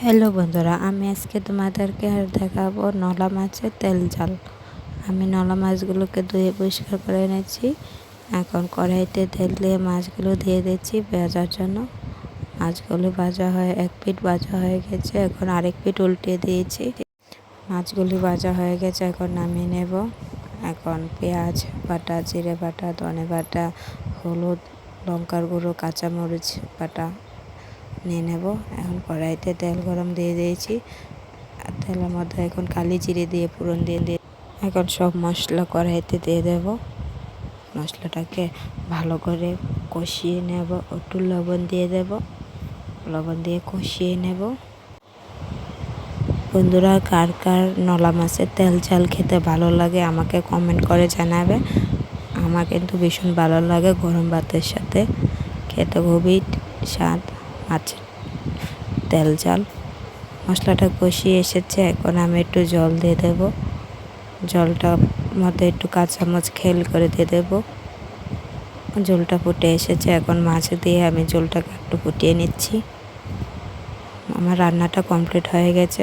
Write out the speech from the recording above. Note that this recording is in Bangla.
হ্যালো বন্ধুরা, আমি আজকে তোমাদেরকে দেখাবো নলা মাছের তেল জাল আমি নলা মাছগুলোকে ধুয়ে পরিষ্কার করে এনেছি। এখন কড়াইতে তেল দিয়ে মাছগুলো দিয়ে দিচ্ছি ভাজার জন্য। মাছগুলো ভাজা হয়ে, এক পিঠ ভাজা হয়ে গেছে, এখন আরেক পিঠ উল্টে দিয়েছি। মাছগুলি ভাজা হয়ে গেছে, এখন নামিয়ে নেব। এখন পেঁয়াজ বাটা, জিরে বাটা, ধনে বাটা, হলুদ, লঙ্কার গুঁড়ো, কাঁচামরিচ বাটা। নিয়ে নেব। এখন কড়াইতে তেল গরম দিয়ে দিয়েছি। আর তেলের মধ্যে এখন কালি জিরে দিয়ে পুরন দিয়ে দিয়ে এখন সব মশলা কড়াইতে দিয়ে দেব। মশলাটাকে ভালো করে কষিয়ে নেব। একটু লবণ দিয়ে দেব। লবণ দিয়ে কষিয়ে নেব। বন্ধুরা, কার কার নলা মাছের তেল চাল খেতে ভালো লাগে আমাকে কমেন্ট করে জানাবে। আমার কিন্তু ভীষণ ভালো লাগে গরম ভাতের সাথে। খেতে খুবই স্বাদ। মাছের তেল, জাল। মশলাটা কষিয়ে এসেছে, এখন আমি একটু জল দিয়ে দেব। জলটা মধ্যে একটু কাঁচামচ খেল করে দিয়ে দেব। জলটা ফুটে এসেছে, এখন মাছ দিয়ে আমি জলটাকে একটু ফুটিয়ে নিচ্ছি। আমার রান্নাটা কমপ্লিট হয়ে গেছে।